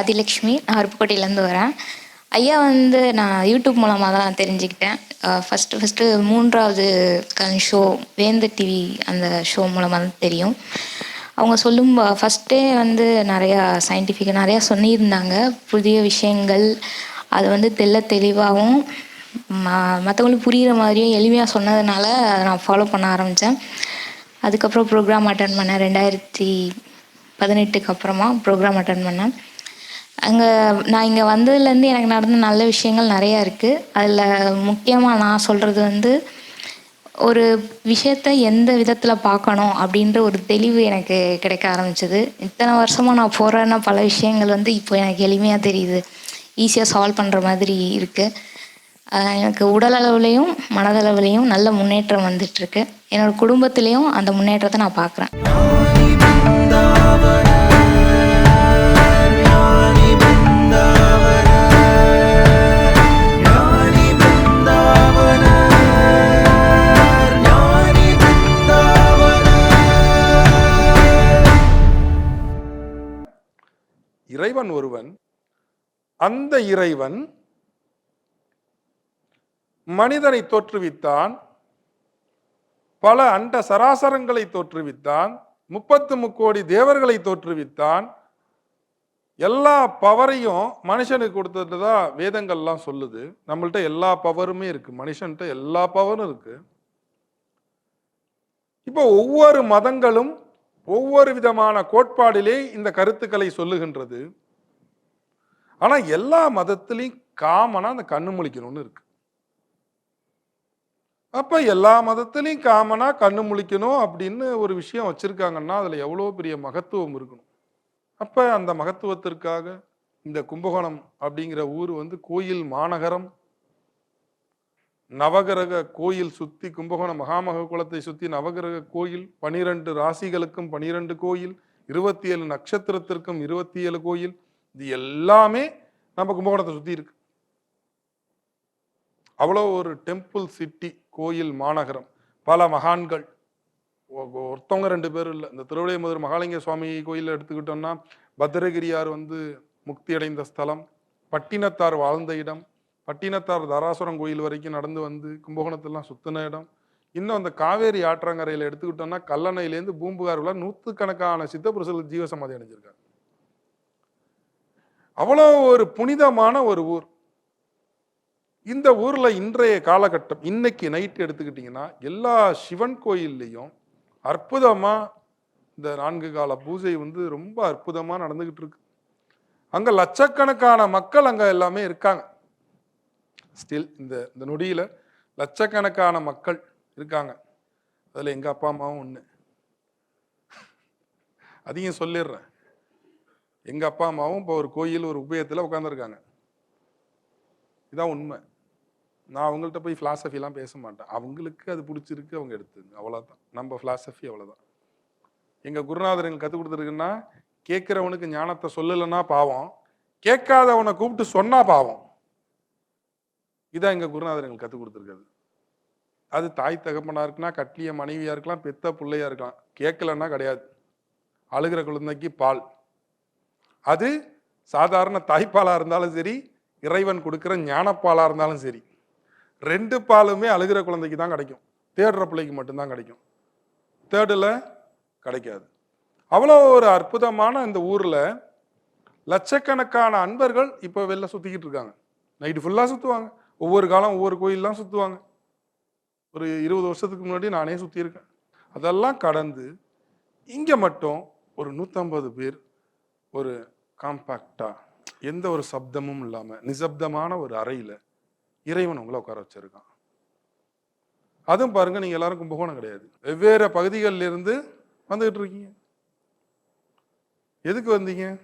ஆதிலக்ஷ்மி நான் அருப்புக்கோட்டையிலேருந்து வரேன். ஐயா வந்து நான் யூடியூப் மூலமாக தான் தெரிஞ்சுக்கிட்டேன். ஃபஸ்ட்டு ஃபஸ்ட்டு மூன்றாவது கல் ஷோ வேந்த டிவி அந்த ஷோ மூலமாக தான் தெரியும். அவங்க சொல்லும் ஃபஸ்ட்டே வந்து நிறையா சயின்டிஃபிக்காக நிறையா சொல்லியிருந்தாங்க புதிய விஷயங்கள் அது வந்து தெள்ள தெளிவாகவும் மற்றவங்களுக்கு புரிகிற மாதிரியும் எளிமையாக சொன்னதுனால அதை நான் ஃபாலோ பண்ண ஆரம்பித்தேன் அதுக்கப்புறம் ப்ரோக்ராம் அட்டன் பண்ணேன். ரெண்டாயிரத்தி பதினெட்டுக்கு அப்புறமா ப்ரோக்ராம் அட்டன் பண்ணேன். அங்கே நான் இங்கே வந்ததுலேருந்து எனக்கு நடந்த நல்ல விஷயங்கள் நிறையா இருக்குது அதில் முக்கியமாக நான் சொல்கிறது வந்து ஒரு விஷயத்த எந்த விதத்தில் பார்க்கணும் அப்படின்ற ஒரு தெளிவு எனக்கு கிடைக்க ஆரம்பிச்சது. இத்தனை வருஷமாக நான் போகிறேன்னா பல விஷயங்கள் வந்து இப்போ எனக்கு எளிமையாக தெரியுது. ஈஸியாக சால்வ் பண்ணுற மாதிரி இருக்குது எனக்கு உடல் அளவுலேயும் மனதளவுலேயும் நல்ல முன்னேற்றம் வந்துட்டுருக்கு என்னோடய குடும்பத்துலேயும் அந்த முன்னேற்றத்தை நான் பார்க்குறேன். இறைவன் ஒருவன் அந்த இறைவன் மனிதனை தோற்றுவித்தான் பல அண்ட சராசரங்களை தோற்றுவித்தான் முப்பத்து முக்கோடி தேவர்களை தோற்றுவித்தான். எல்லா பவரையும் மனுஷனுக்கு கொடுத்தது தான் வேதங்கள்லாம் சொல்லுது. நம்மள்ட்ட எல்லா பவருமே இருக்கு. மனுஷன்கிட்ட எல்லா பவரும் இருக்கு. இப்போ ஒவ்வொரு மதங்களும் ஒவ்வொரு விதமான கோட்பாடிலே இந்த கருத்துக்களை சொல்லுகின்றது. ஆனால் எல்லா மதத்துலேயும் காமனாக அந்த கண்ணு முழிக்கணும்னு இருக்கு. அப்போ எல்லா மதத்துலேயும் காமனாக கண்ணு முழிக்கணும் அப்படின்னு ஒரு விஷயம் வச்சுருக்காங்கன்னா அதில் எவ்வளோ பெரிய மகத்துவம் இருக்கணும். அப்போ அந்த மகத்துவத்திற்காக இந்த கும்பகோணம் அப்படிங்கிற ஊர் வந்து கோயில் மாநகரம். நவகிரக கோயில் சுற்றி கும்பகோணம் மகாமக குலத்தை சுற்றி நவகிரக கோயில் பனிரெண்டு ராசிகளுக்கும் பனிரெண்டு கோயில் இருபத்தி ஏழு நட்சத்திரத்திற்கும் இருபத்தி ஏழு கோயில் இது எல்லாமே நம்ம கும்பகோணத்தை சுற்றி இருக்கு. அவ்வளோ ஒரு டெம்பிள் சிட்டி கோயில் மாநகரம் பல மகான்கள். ஒ- ஒருத்தவங்க ரெண்டு பேரும் இல்லை. இந்த திருவிடைமதுரை மகாலிங்க சுவாமி கோயில் எடுத்துக்கிட்டோம்னா பத்திரகிரியார் வந்து முக்தி அடைந்த ஸ்தலம் பட்டினத்தார் வாழ்ந்த இடம் பட்டினத்தார் தாராசுரம் கோயில் வரைக்கும் நடந்து வந்து கும்பகோணத்தெல்லாம் சுத்தின இடம். இன்னும் அந்த காவேரி ஆற்றங்கரையில் எடுத்துக்கிட்டோம்னா கல்லணையிலேருந்து பூம்புகார் உள்ள நூற்றுக்கணக்கான சித்தபுருஷர்கள் ஜீவசமாதி அடைஞ்சிருக்காங்க. அவ்வளோ ஒரு புனிதமான ஒரு ஊர். இந்த ஊரில் இன்றைய காலகட்டம் இன்னைக்கு நைட் எடுத்துக்கிட்டிங்கன்னா எல்லா சிவன் கோயில்லையும் அற்புதமாக இந்த நான்கு கால பூஜை வந்து ரொம்ப அற்புதமாக நடந்துக்கிட்டு இருக்கு. அங்கே லட்சக்கணக்கான மக்கள் அங்கே எல்லாமே இருக்காங்க. ஸ்டில் இந்த இந்த நொடியில் லட்சக்கணக்கான மக்கள் இருக்காங்க. அதில் எங்கள் அப்பா அம்மாவும் ஒன்று அதையும் சொல்லிடுறேன். எங்கள் அப்பா அம்மாவும் இப்போ ஒரு கோயில் ஒரு உபயத்தில் உட்காந்துருக்காங்க இதான் உண்மை. நான் அவங்கள்ட்ட போய் ஃபிலாசபிலாம் பேச மாட்டேன். அவங்களுக்கு அது பிடிச்சிருக்கு அவங்க எடுத்துங்க. அவ்வளோதான் நம்ம ஃபிலாசபி அவ்வளோதான் எங்கள் குருநாதர் எங்களுக்கு கற்றுக் கொடுத்துருக்குன்னா கேட்குறவனுக்கு ஞானத்தை சொல்லலைன்னா பாவம். கேட்காதவனை கூப்பிட்டு சொன்னால் பாவம். இதான் எங்கள் குருநாதர் எங்களுக்கு கற்றுக் கொடுத்துருக்காது அது தாய் தகப்பனாக இருக்கலாம் கட்டிய மனைவியாக இருக்கலாம் பெத்த பிள்ளையாக இருக்கலாம். கேட்கலன்னா கிடையாது. அழுகிற குழந்தைக்கு பால். அது சாதாரண தாய்ப்பாலாக இருந்தாலும் சரி இறைவன் கொடுக்குற ஞானப்பாலாக இருந்தாலும் சரி ரெண்டு பாலுமே அழுகிற குழந்தைக்கு தான் கிடைக்கும். தேடுற பிள்ளைக்கு மட்டும்தான் கிடைக்கும். தேர்டில் கிடைக்காது. அவ்வளோ ஒரு அற்புதமான இந்த ஊரில் லட்சக்கணக்கான அன்பர்கள் இப்போ வெளில சுற்றிக்கிட்டு இருக்காங்க. நைட்டு ஃபுல்லாக சுற்றுவாங்க ஒவ்வொரு காலம் ஒவ்வொரு கோயிலெலாம் சுற்றுவாங்க ஒரு இருபது வருஷத்துக்கு முன்னாடி நானே சுற்றியிருக்கேன் அதெல்லாம் கடந்து இங்கே மட்டும் ஒரு நூற்றம்பது பேர் ஒரு காம்பாக்டா எந்த ஒரு சப்தமும் இல்லாமல் நிசப்தமான ஒரு அறையில் இறைவன் உங்களை உட்கார வச்சிருக்கான். அதுவும் பாருங்க நீங்க எல்லாரும் கும்பகோணம் கிடையாது. வெவ்வேறு பகுதிகளில் இருந்து வந்துகிட்டு இருக்கீங்க. எதுக்கு வந்தீங்க?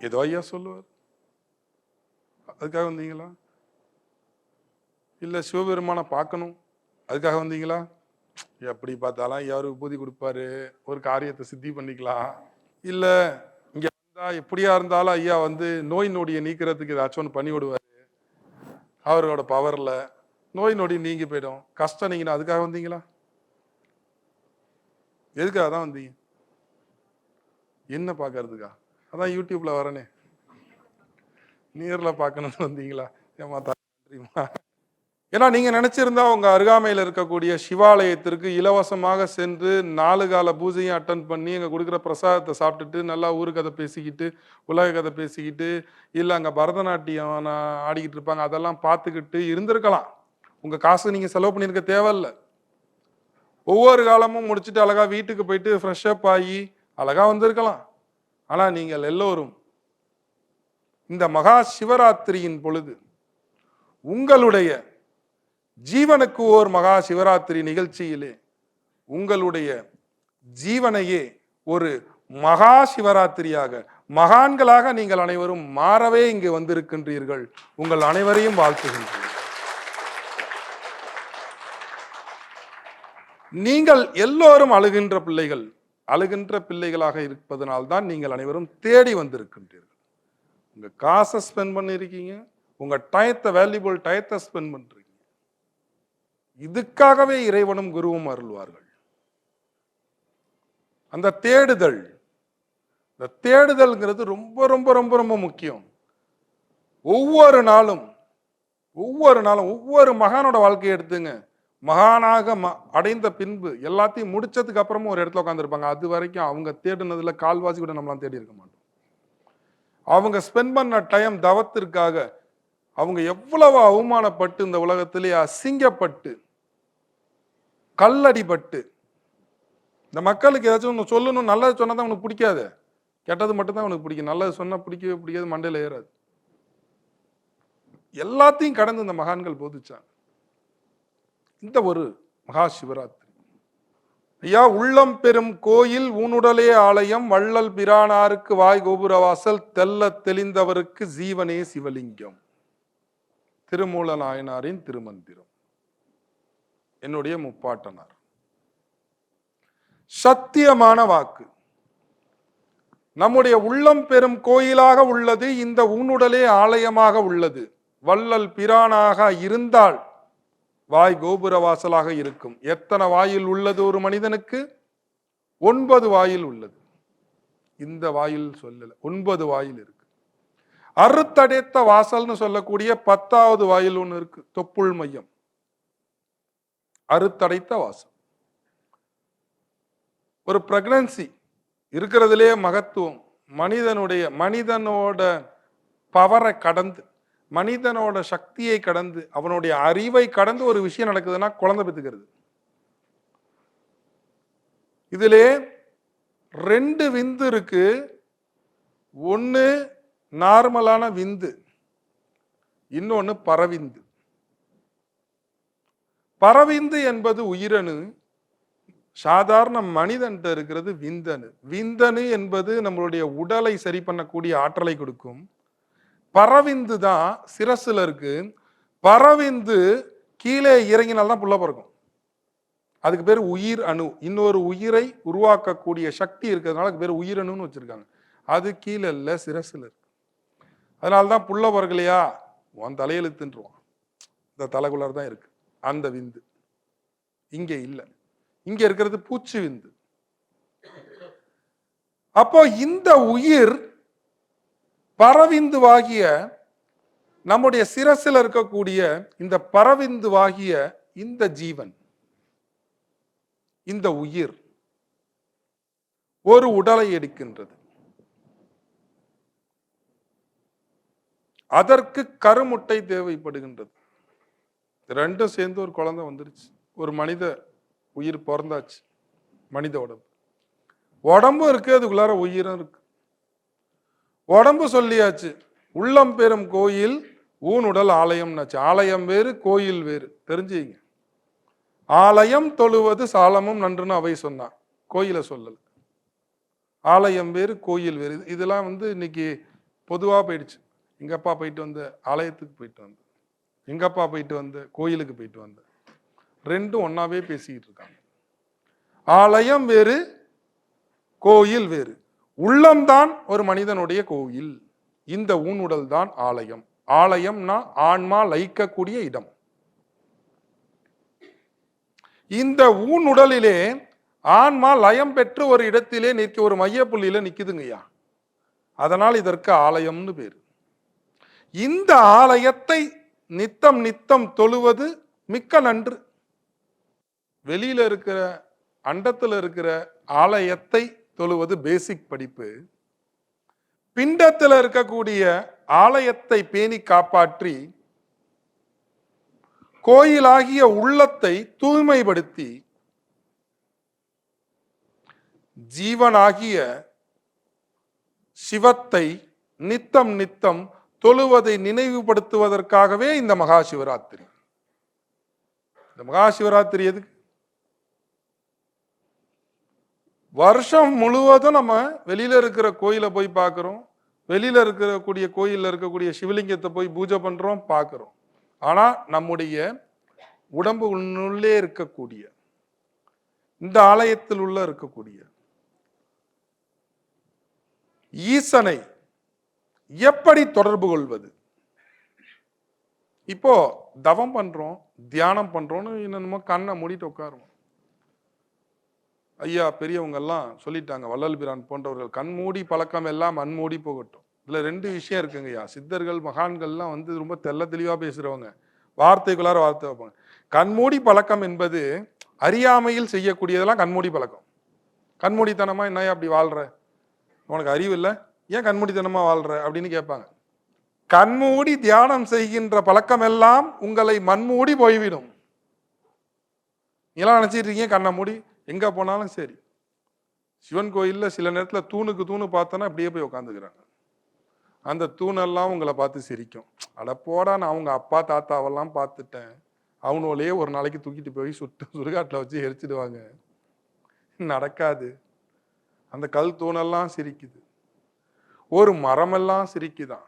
ஏதோ ஐயா சொல்லுவார். அதுக்காக வந்தீங்களா? இல்ல சிவபெருமானை பார்க்கணும். அதுக்காக வந்தீங்களா? எப்படி பார்த்தாலும் ஐயா ஒரு உபதி கொடுப்பாரு. ஒரு காரியத்தை சித்தி பண்ணிக்கலாம். இல்லை இங்கே வந்தால் எப்படியா இருந்தாலும் ஐயா வந்து நோய் நொடியை நீக்கிறதுக்கு ஏதாச்சும் ஒன்று பண்ணி விடுவாரு. அவரோட பவரில் நோய் நொடி நீங்கி போயிடும். கஷ்டம் நீங்கள் அதுக்காக வந்தீங்களா? எதுக்காக தான் வந்தீங்க? என்ன பார்க்கறதுக்கா? அதான் யூடியூப்பில் வரனே. நேரில் பார்க்கணும்னு வந்தீங்களா? ஏமாத்தா தெரியுமா ஏன்னா நீங்க நினைச்சிருந்தா உங்க அருகாமையில் இருக்கக்கூடிய சிவாலயத்திற்கு இலவசமாக சென்று நாலு கால பூஜையும் அட்டன் பண்ணி அங்கே கொடுக்குற பிரசாதத்தை சாப்பிட்டுட்டு நல்லா ஊரு கதை பேசிக்கிட்டு உலக கதை பேசிக்கிட்டு இல்லை அங்கே பரதநாட்டியம் ஆடிக்கிட்டு இருப்பாங்க அதெல்லாம் பார்த்துக்கிட்டு இருந்திருக்கலாம். உங்க காசு நீங்க செலவு பண்ணியிருக்க தேவையில்ல. ஒவ்வொரு காலமும் முடிச்சுட்டு அழகாக வீட்டுக்கு போயிட்டு ஃப்ரெஷ் அப் ஆகி அழகா வந்திருக்கலாம். ஆனால் நீங்கள் எல்லோரும் இந்த மகா சிவராத்திரியின் பொழுது உங்களுடைய ஜீவனுக்கு ஓர் மகா சிவராத்திரி நிகழ்ச்சியிலே உங்களுடைய ஜீவனையே ஒரு மகா சிவராத்திரியாக மகான்களாக நீங்கள் அனைவரும் மாறவே இங்கு வந்திருக்கின்றீர்கள். உங்கள் அனைவரையும் வாழ்த்துகின்றேன். நீங்கள் எல்லோரும் அழுகின்ற பிள்ளைகள் அழுகின்ற பிள்ளைகளாக இருப்பதனால்தான் நீங்கள் அனைவரும் தேடி வந்திருக்கின்றீர்கள். உங்க காசை ஸ்பெண்ட் பண்ணிருக்கீங்க உங்க டயத்தை வேல்யூபிள் டயத்தை ஸ்பெண்ட் பண்றீங்க. இதுக்காகவே இறைவனும் குருவும் அருள்வார்கள். அந்த தேடுதல் இந்த தேடுதல்ங்கிறது ரொம்ப ரொம்ப ரொம்ப ரொம்ப முக்கியம். ஒவ்வொரு நாளும் ஒவ்வொரு நாளும் ஒவ்வொரு மகானோட வாழ்க்கையை எடுத்துங்க. மகானாக ம- அடைந்த பின்பு எல்லாத்தையும் முடிச்சதுக்கு அப்புறமும் ஒரு இடத்துல உட்காந்துருப்பாங்க அது வரைக்கும் அவங்க தேடினதுல கால்வாசி கூட நம்மளாம் தேடி இருக்க மாட்டோம். அவங்க ஸ்பெண்ட் பண்ண டைம் தவத்திற்காக அவங்க எவ்வளவு அவமானப்பட்டு இந்த உலகத்திலே அசிங்கப்பட்டு கல்லடிபட்டு. இந்த மக்களுக்கு ஏதாச்சும் ஒன்று சொல்லணும் நல்லது சொன்னால் தான் உனக்கு பிடிக்காது. கெட்டது மட்டும்தான் உனக்கு பிடிக்கும். நல்லது சொன்னால் பிடிக்கவே பிடிக்காது மண்டையில் ஏறாது. எல்லாத்தையும் கடந்து இந்த மகான்கள் போதிச்சாங்க. இந்த ஒரு மகா சிவராத்திரி. ஐயா உள்ளம் பெரும் கோயில் ஊனுடலே ஆலயம். வள்ளல் பிரானாருக்கு வாய் கோபுரவாசல் தெல்ல தெளிந்தவருக்கு ஜீவனே சிவலிங்கம். திருமூல நாயனாரின் திருமந்திரம். என்னுடைய முப்பாட்டனார். சத்தியமான வாக்கு. நம்முடைய உள்ளம் பெரும் கோயிலாக உள்ளது இந்த உன்னுடலே ஆலயமாக உள்ளது. வள்ளல் பிரானாக இருந்தால் வாய் கோபுர வாசலாக இருக்கும். எத்தனை வாயில் உள்ளது ஒரு மனிதனுக்கு? ஒன்பது வாயில் உள்ளது. இந்த வாயில் சொல்லல ஒன்பது வாயில் இருக்கு. அறுத்தடைத்த வாசல்னு சொல்லக்கூடிய பத்தாவது வாயில் ஒன்று இருக்கு தொப்புள் மையம். அறுத்தடைத்த வாசம். ஒரு பிரெக்னன்சி இருக்கிறதுலே மகத்துவம் மனிதனுடைய மனிதனோட பவரை கடந்து மனிதனோட சக்தியை கடந்து அவனுடைய அறிவை கடந்து ஒரு விஷயம் நடக்குதுன்னா குழந்தை பெற்றுக்கிறது. இதிலே ரெண்டு விந்து இருக்கு. ஒன்று நார்மலான விந்து இன்னொன்று பரவிந்து. பரவிந்து என்பது உயிரணு சாதாரண மனிதன்ட்ட இருக்கிறது விந்தணு. விந்தணு என்பது நம்மளுடைய உடலை சரி பண்ணக்கூடிய ஆற்றலை கொடுக்கும். பறவிந்து தான் சிரசுல இருக்கு. பரவிந்து கீழே இறங்கினால்தான் புள்ள பிறக்கும். அதுக்கு பேர் உயிர் அணு. இன்னொரு உயிரை உருவாக்கக்கூடிய சக்தி இருக்கிறதுனால அதுக்கு பேர் உயிரணுன்னு வச்சிருக்காங்க. அது கீழே இல்லை சிரசுல இருக்கு. அதனால தான் புள்ள பிறக்கலையா? உன் தலையெழுத்துன்றான் இந்த தலைக்குள்ளார் தான் இருக்கு. அந்த விந்து. இங்கே இல்லை. இங்க இருக்கிறது பூச்சி விந்து. அப்போ இந்த உயிர் பரவிந்துவாகிய நம்முடைய சிரசில் இருக்கக்கூடிய இந்த பரவிந்துவாகிய இந்த ஜீவன் இந்த உயிர் ஒரு உடலை எடுக்கின்றது. அதற்கு கருமுட்டை தேவைப்படுகின்றது. ரெண்டும் சேர்ந்து ஒரு குழந்தை வந்துருச்சு. ஒரு மனித உயிர் பிறந்தாச்சு. மனித உடம்பு. உடம்பும் இருக்கு அதுக்குள்ளார உயிரும் இருக்கு. உடம்பு சொல்லியாச்சு உள்ளம் பெறும் கோயில் ஊன் உடல் ஆலயம்னாச்சு ஆலயம் வேறு கோயில் வேறு. தெரிஞ்சுங்க. ஆலயம் தொழுவது சாலமும் நன்றுன்னு அவை சொன்னான். கோயிலை சொல்லல. ஆலயம் வேறு கோயில் வேறு. இதெல்லாம் வந்து இன்னைக்கு பொதுவாக போயிடுச்சு. எங்கப்பா போயிட்டு வந்த ஆலயத்துக்கு போயிட்டு வந்த எங்கப்பா போயிட்டு வந்து? கோயிலுக்கு போயிட்டு வந்து. ரெண்டும் ஒன்றாவே பேசிக்கிட்டு இருக்காங்க. ஆலயம் வேறு கோயில் வேறு. உள்ளம்தான் ஒரு மனிதனுடைய கோயில். இந்த ஊனுடல் தான் ஆலயம். ஆலயம்னா ஆன்மா லயிக்கக்கூடிய இடம். இந்த ஊனுடலிலே ஆன்மா லயம் பெற்று ஒரு இடத்திலே நிற்க ஒரு மையப்புள்ளியில நிற்குதுங்கய்யா அதனால் இதற்கு ஆலயம்னு பேர். இந்த ஆலயத்தை நித்தம் நித்தம் தொழுவது மிக்க நன்று. வெளியில இருக்கிற அண்டத்தில் இருக்கிற ஆலயத்தை தொழுவது பேசிக் படிப்பு. பிண்டத்தில் இருக்கக்கூடிய ஆலயத்தை பேணி காப்பாற்றி கோயிலாகிய உள்ளத்தை தூய்மைப்படுத்தி ஜீவனாகிய சிவத்தை நித்தம் நித்தம் தொழுவதை நினைவுபடுத்துவதற்காகவே இந்த மகா சிவராத்திரி இந்த மகா சிவராத்திரி எதுக்கு? வருஷம் முழுவதும் நம்ம வெளியில இருக்கிற கோயிலை போய் பார்க்கிறோம். வெளியில இருக்கக்கூடிய கோயில்ல இருக்கக்கூடிய சிவலிங்கத்தை போய் பூஜை பண்றோம் பார்க்கிறோம். ஆனா நம்முடைய உடம்பு உள்ளே இருக்கக்கூடிய இந்த ஆலயத்தில் உள்ள இருக்கக்கூடிய ஈசனை எப்படி தொடர்பு கொள்வது? இப்போ தவம் பண்றோம் தியானம் பண்றோம்னு என்னமோ கண்ணை மூடிட்டு உட்காருவோம். ஐயா பெரியவங்க எல்லாம் சொல்லிட்டாங்க வள்ளல் பிரான் போன்றவர்கள் கண்மூடி பழக்கம் எல்லாம் மண்மூடி போகட்டும். இதுல ரெண்டு விஷயம் இருக்குங்க ஐயா. சித்தர்கள் மகான்கள்லாம் வந்து ரொம்ப தெள்ள தெளிவா பேசுறவங்க. வார்த்தைக்குள்ளார வார்த்தை வைப்பாங்க. கண்மூடி பழக்கம் என்பது அறியாமையில் செய்யக்கூடியதெல்லாம் கண்மூடி பழக்கம். கண்மூடித்தனமா என்னையா அப்படி வாழ்ற? உனக்கு அறிவு இல்லை? ஏன் கண்மூடித்தனமா வாழ்ற? அப்படின்னு கேட்பாங்க. கண்மூடி தியானம் செய்கின்ற பழக்கம் எல்லாம் உங்களை மண்மூடி போய்விடும். நீங்களாம் நினச்சிட்டு இருக்கீங்க கண்ணை மூடி. எங்க போனாலும் சரி. சிவன் கோயிலில் சில நேரத்தில் தூணுக்கு தூணு பார்த்தோன்னா அப்படியே போய் உட்காந்துக்கிறாங்க அந்த தூணெல்லாம் உங்களை பார்த்து சிரிக்கும். அடப்போடா நான் அவங்க அப்பா தாத்தாவெல்லாம் பார்த்துட்டேன். அவனோலையே ஒரு நாளைக்கு தூக்கிட்டு போய் சுட்டு சுடுகாட்டில் வச்சு எரிச்சிடுவாங்க. நடக்காது. அந்த கல் தூணெல்லாம் சிரிக்குது. ஒரு மரமெல்லாம் சிரிக்குதான்.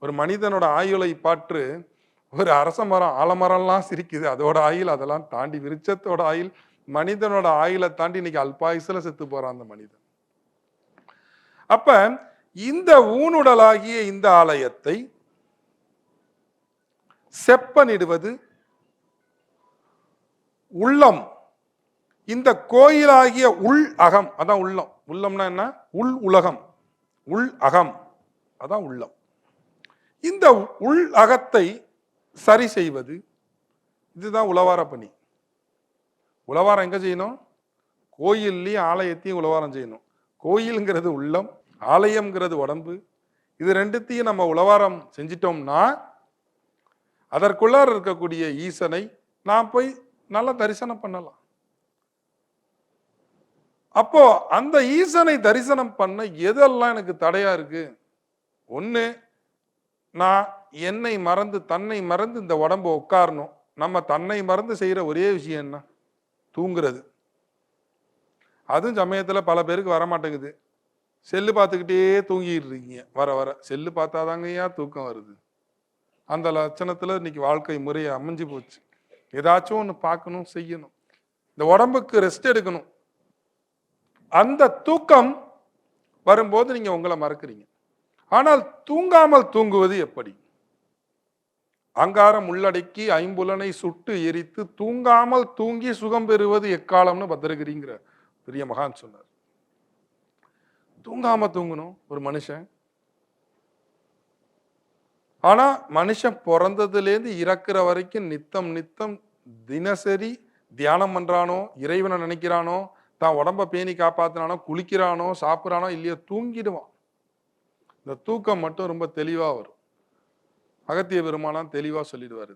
ஒரு மனிதனோட ஆயுளை பாற்று ஒரு அரச மரம் ஆலமரம்லாம் சிரிக்குது. அதோட ஆயுள் அதெல்லாம் தாண்டி விருட்சத்தோட ஆயுள் மனிதனோட ஆயுளை தாண்டி இன்னைக்கு அல்பாயுசில் செத்து போறான் அந்த மனிதன். அப்ப இந்த ஊனுடலாகிய இந்த ஆலயத்தை செப்பனிடுவது உள்ளம். இந்த கோயிலாகிய உள் அகம் அதான் உள்ளம். உள்ளம்னா என்ன? உள் உலகம். உள் அகம். அதான் உள்ளம். இந்த உள் அகத்தை சரி செய்வது இதுதான் உளவார பணி. உளவாரம் எங்க செய்யணும்? கோயில்லையும் ஆலயத்தையும் உளவாரம் செய்யணும். கோயிலுங்கிறது உள்ளம் ஆலயம்ங்கிறது உடம்பு. இது ரெண்டுத்தையும் நம்ம உளவாரம் செஞ்சிட்டோம்னா அதற்குள்ளார் இருக்கக்கூடிய ஈசனை நான் போய் நல்லா தரிசனம் பண்ணலாம். அப்போ அந்த ஈசனை தரிசனம் பண்ண எதெல்லாம் எனக்கு தடையா இருக்கு? ஒன்று நான் என்னை மறந்து தன்னை மறந்து இந்த உடம்ப உட்காரணும். நம்ம தன்னை மறந்து செய்கிற ஒரே விஷயம் என்ன? தூங்குறது. அதுவும் சமயத்தில் பல பேருக்கு வர மாட்டேங்குது செல்லு பார்த்துக்கிட்டே தூங்கிட்டு இருக்கீங்க வர வர. செல்லு பார்த்தாதாங்க ஏன் தூக்கம் வருது. அந்த லட்சணத்தில் இன்னைக்கு வாழ்க்கை முறையை அமைஞ்சு போச்சு. ஏதாச்சும் ஒன்று பார்க்கணும் செய்யணும். இந்த உடம்புக்கு ரெஸ்ட் எடுக்கணும். அந்த தூக்கம் வரும்போது நீங்க உங்களை மறக்கிறீங்க. ஆனால் தூங்காமல் தூங்குவது எப்படி? அங்காரம் உள்ளடக்கி ஐம்புலனை சுட்டு எரித்து தூங்காமல் தூங்கி சுகம் பெறுவது எக்காலம்னு பத்திரகிரிங்கிற பெரிய மகான் சொன்னார். தூங்காம தூங்கணும் ஒரு மனுஷன். ஆனா மனுஷன் பிறந்ததுலேருந்து இறக்குற வரைக்கும் நித்தம் நித்தம் தினசரி தியானம் பண்றானோ இறைவனை நினைக்கிறானோ தான் உடம்ப பேணி காப்பாத்தினானோ குளிக்கிறானோ சாப்பிட்றானோ இல்லையோ தூங்கிடுவான். இந்த தூக்கம் மட்டும் ரொம்ப தெளிவாக வரும். அகத்திய பெருமானாம் தெளிவாக சொல்லிடுவாரு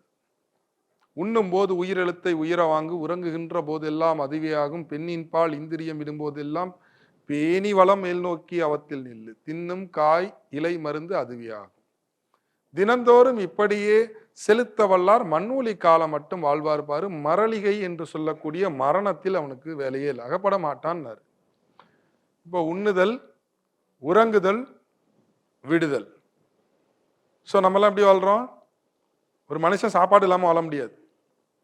உண்ணும் போது உயிரெழுத்தை உயிர வாங்கு உறங்குகின்ற போதெல்லாம் அதுவேயாகும். பெண்ணின் பால் இந்திரியம் இடும்போதெல்லாம் பேணி வளம் மேல் நோக்கி அவத்தில் நில்லு. தின்னும் காய் இலை மருந்து அதுவே தினந்தோறும் இப்படியே செலுத்த வல்லார் மண்ணூலி காலம் மட்டும் வாழ்வார்பாரு. மரளிகை என்று சொல்லக்கூடிய மரணத்தில் அவனுக்கு வேலையே இல்லை. அகப்பட மாட்டான்னாரு. இப்போ உண்ணுதல் உறங்குதல் விடுதல். ஸோ நம்மளாம் எப்படி வாழ்கிறோம் ஒரு மனுஷன் சாப்பாடு இல்லாமல் வாழ முடியாது.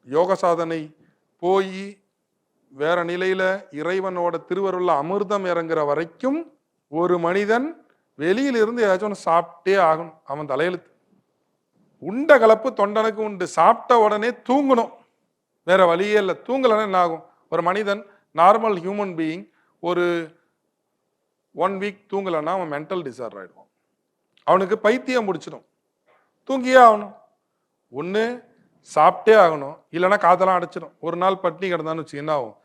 யோக சாதனை போய் வேற நிலையில இறைவனோட திருவருள்ள அமிர்தம் இறங்குற வரைக்கும் ஒரு மனிதன் வெளியிலிருந்து ஏதாச்சும் ஒன்று சாப்பிட்டே ஆகணும். அவன் தலையெழுத்து. உண்ட கலப்பு தொண்டனுக்கு உண்டு. சாப்பிட்ட உடனே தூங்கணும். வேற வழியே இல்லை. தூங்கலைன்னா என்ன ஆகும்? ஒரு மனிதன் நார்மல் ஹியூமன் பீயிங் ஒரு ஒன் வீக் தூங்கலைன்னா அவன் மென்டல் டிசார்டர் ஆயிடுவான். அவனுக்கு பைத்தியம் முடிச்சிடும் தூங்கியே ஆகணும். ஒன்று சாப்பிட்டே ஆகணும். இல்லைன்னா காதெல்லாம் அடைச்சிடும். ஒரு நாள் பட்னி கிடந்தான்னு வச்சு என்ன ஆகும்?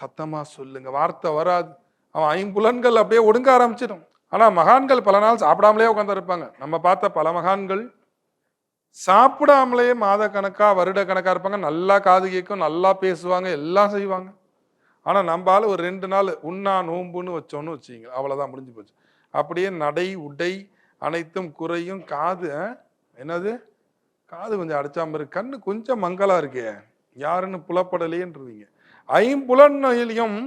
சத்தமாக சொல்லுங்க. வார்த்தை வராது. அவன் ஐம்புலன்கள் அப்படியே ஒடுங்க ஆரம்பிச்சிடும். ஆனால் மகான்கள் பல நாள் சாப்பிடாமலே உட்காந்துருப்பாங்க நம்ம பார்த்த பல மகான்கள் சாப்பிடாமலே மாத கணக்கா வருட கணக்கா இருப்பாங்க. நல்லா காது கேட்கும் நல்லா பேசுவாங்க எல்லாம் செய்வாங்க. ஆனா நம்மளால ஒரு ரெண்டு நாள் உண்ணா நோம்புன்னு வச்சோன்னு வச்சுங்க அவ்வளவுதான் முடிஞ்சு போச்சு. அப்படியே நடை உடை அனைத்தும் குறையும். காது என்னது? காது கொஞ்சம் அடைச்சாம இருக்கு கண்ணு கொஞ்சம் மங்கலா இருக்கே. யாருன்னு புலப்படலையேன்றீங்க ஐம்புலன்களையும்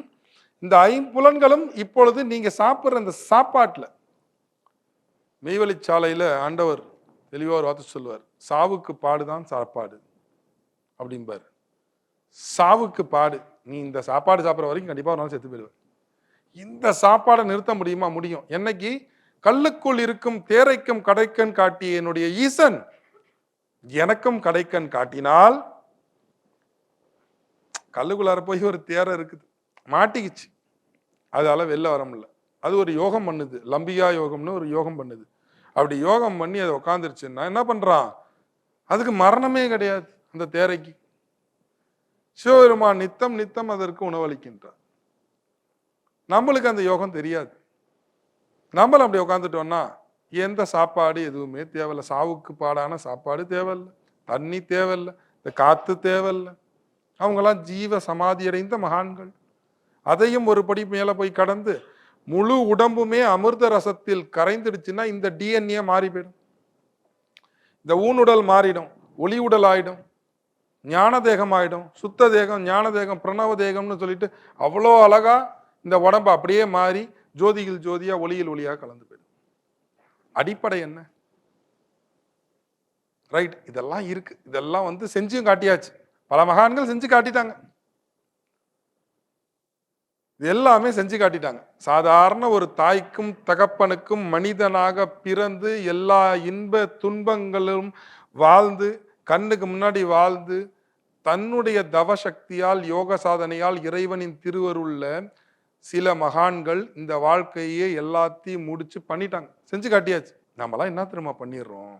இந்த ஐம்புலன்களும் இப்பொழுது நீங்க சாப்பிடுற இந்த சாப்பாட்டுல மெய்வழிச்சாலையில ஆண்டவர் தெளிவாக ஒரு வார்த்தை சொல்லுவார். சாவுக்கு பாடுதான் சாப்பாடு அப்படிம்பார். சாவுக்கு பாடு. நீ இந்த சாப்பாடு சாப்பிட்ற வரைக்கும் கண்டிப்பாக ஒரு நாள் செத்து போயிடுவேன். இந்த சாப்பாடை நிறுத்த முடியுமா? முடியும். என்னைக்கு? கல்லுக்குள் இருக்கும் தேரைக்கும் கடைக்கன் காட்டிய என்னுடைய ஈசன் எனக்கும் கடைக்கன் காட்டினால் கல்லுக்குள்ளார போய் ஒரு தேரை இருக்குது. மாட்டிக்கிச்சு. அதால வெளில வர முடியல. அது ஒரு யோகம் பண்ணுது. லம்பியா யோகம்னு ஒரு யோகம் பண்ணுது. அப்படி யோகம் பண்ணி அதை உட்காந்துருச்சுன்னா என்ன பண்ணுறான் அதுக்கு மரணமே கிடையாது அந்த தேரைக்கு. சிவபெருமான் நித்தம் நித்தம் அதற்கு உணவளிக்கின்றார். நம்மளுக்கு அந்த யோகம் தெரியாது. நம்மள அப்படி உட்காந்துட்டோம்னா எந்த சாப்பாடு எதுவுமே தேவையில்ல. சாவுக்கு பாடான சாப்பாடு தேவையில்ல. தண்ணி தேவையில்லை. இந்த காற்று தேவையில்லை. அவங்கெல்லாம் ஜீவ சமாதி அடைந்த மகான்கள். அதையும் ஒரு படி மேலே போய் கடந்து முழு உடம்புமே அமிர்த ரசத்தில் கரைந்துடுச்சுன்னா இந்த டிஎன்ஏ மாறி போயிடும். இந்த ஊனுடல் மாறிடும் ஒளி உடல் ஆயிடும் ஞான தேகம் ஆயிடும் சுத்த தேகம் ஞான தேகம் பிரணவ தேகம்னு சொல்லிட்டு அவ்வளோ அழகா இந்த உடம்பு அப்படியே மாறி ஜோதியில் ஜோதியா ஒளியில் ஒளியா கலந்து போயிடும். அடிப்படை என்ன? ரைட் இதெல்லாம் இருக்கு. இதெல்லாம் வந்து செஞ்சும் காட்டியாச்சு. பல மகான்கள் செஞ்சு காட்டிட்டாங்க. இது எல்லாமே செஞ்சு காட்டிட்டாங்க. சாதாரண ஒரு தாய்க்கும் தகப்பனுக்கும் மனிதனாக பிறந்து எல்லா இன்ப துன்பங்களும் வாழ்ந்து கண்ணுக்கு முன்னாடி வாழ்ந்து தன்னுடைய தவசக்தியால் யோக சாதனையால் இறைவனின் திருவருள்ள சில மகான்கள் இந்த வாழ்க்கையே எல்லாத்தையும் முடிச்சு பண்ணிட்டாங்க. செஞ்சு காட்டியாச்சு. நம்மலாம் என்ன திரும்ப பண்ணிடுறோம்?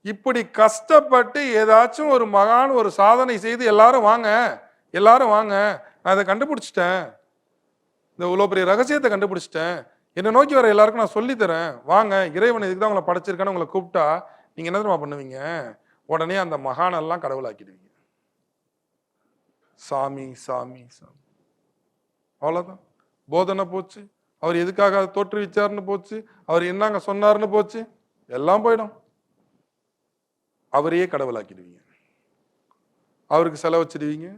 இப்படி கஷ்டப்பட்டு ஏதாச்சும் ஒரு மகான் ஒரு சாதனை செய்து எல்லாரும் வாங்க எல்லாரும் வாங்க நான் அதை கண்டுபிடிச்சிட்டேன். இந்த இவ்வளோ பெரிய ரகசியத்தை கண்டுபிடிச்சிட்டேன். என்னை நோக்கி வர எல்லாருக்கும் நான் சொல்லித் தரேன் வாங்க இறைவன் இதுக்கு தான் உங்களை படைச்சிருக்கான்னு உங்களை கூப்பிட்டா நீங்கள் என்ன தெரியுமா பண்ணுவீங்க? உடனே அந்த மகானெல்லாம் கடவுளாக்கிடுவீங்க சாமி சாமி சாமி. அவ்வளோதான் போதனை போச்சு. அவர் எதுக்காக தோற்றுவிச்சார்னு தோற்றுவிச்சாருன்னு போச்சு. அவர் என்னங்க சொன்னார்னு போச்சு. எல்லாம் போயிடும். அவரையே கடவுளாக்கிடுவீங்க அவருக்கு செலவச்சிடுவீங்க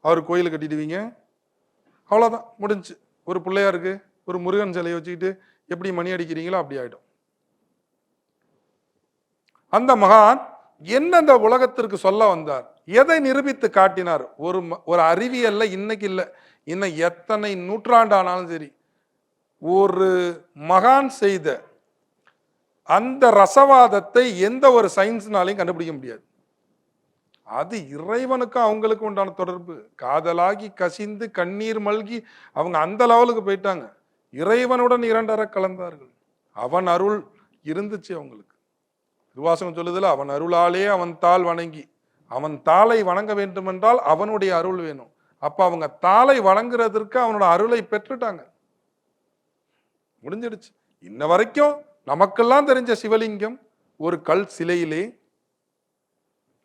அவர் கோயில் கட்டிடுவீங்க. அவ்வளோதான் முடிஞ்சு. ஒரு பிள்ளையாருக்கு ஒரு முருகன் சிலையை வச்சுக்கிட்டு எப்படி மணி அடிக்கிறீங்களோ அப்படி ஆகிடும் அந்த மகான் என்ன உலகத்திற்கு சொல்ல வந்தார்? எதை நிரூபித்து காட்டினார்? ஒரு ம- ஒரு அறிவியல்ல இன்னைக்கு இல்லை. இன்னும் எத்தனை நூற்றாண்டானாலும் சரி. ஒரு மகான் செய்த அந்த ரசவாதத்தை எந்த ஒரு சயின்ஸ்னாலையும் கண்டுபிடிக்க முடியாது. அது இறைவனுக்கும் அவங்களுக்கு உண்டான தொடர்பு. காதலாகி கசிந்து கண்ணீர் மல்கி அவங்க அந்த லெவலுக்கு போயிட்டாங்க. இறைவனுடன் இரண்டரை கலந்தார்கள். அவன் அருள் இருந்துச்சு அவங்களுக்கு. திருவாசகம் சொல்லுதில் அவன் அருளாலே அவன் தாள் வணங்கி அவன் தாளை வணங்க வேண்டுமென்றால் அவனுடைய அருள் வேணும். அப்போ அவங்க தாளை வணங்குறதற்கு அவனோட அருளை பெற்றுட்டாங்க. முடிஞ்சிடுச்சு. இன்ன வரைக்கும் நமக்கெல்லாம் தெரிஞ்ச சிவலிங்கம் ஒரு கல் சிலையிலே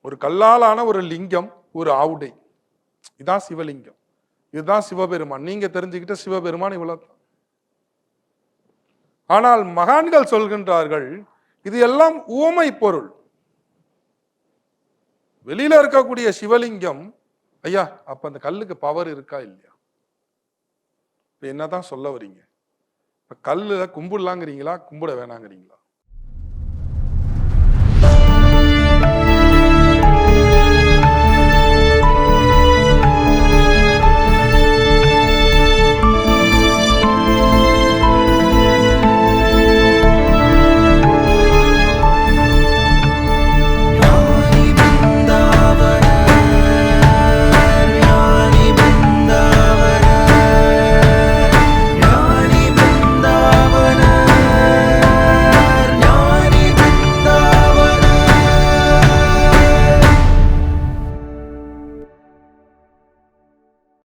ஒரு கல்லாலான ஒரு லிங்கம் ஒரு ஆவுடை. இதுதான் சிவலிங்கம். இதுதான் சிவபெருமான். நீங்க தெரிஞ்சுக்கிட்ட சிவபெருமான் இவ்வளவு ஆனால் மகான்கள் சொல்கின்றார்கள் இது எல்லாம் ஊமை பொருள். வெளியில இருக்கக்கூடிய சிவலிங்கம் ஐயா அப்ப அந்த கல்லுக்கு பவர் இருக்கா இல்லையா? இப்ப என்னதான் சொல்ல வர்றீங்க? இப்ப கல்லுல கும்பிடலாங்கிறீங்களா? கும்பிட வேணாங்கிறீங்களா?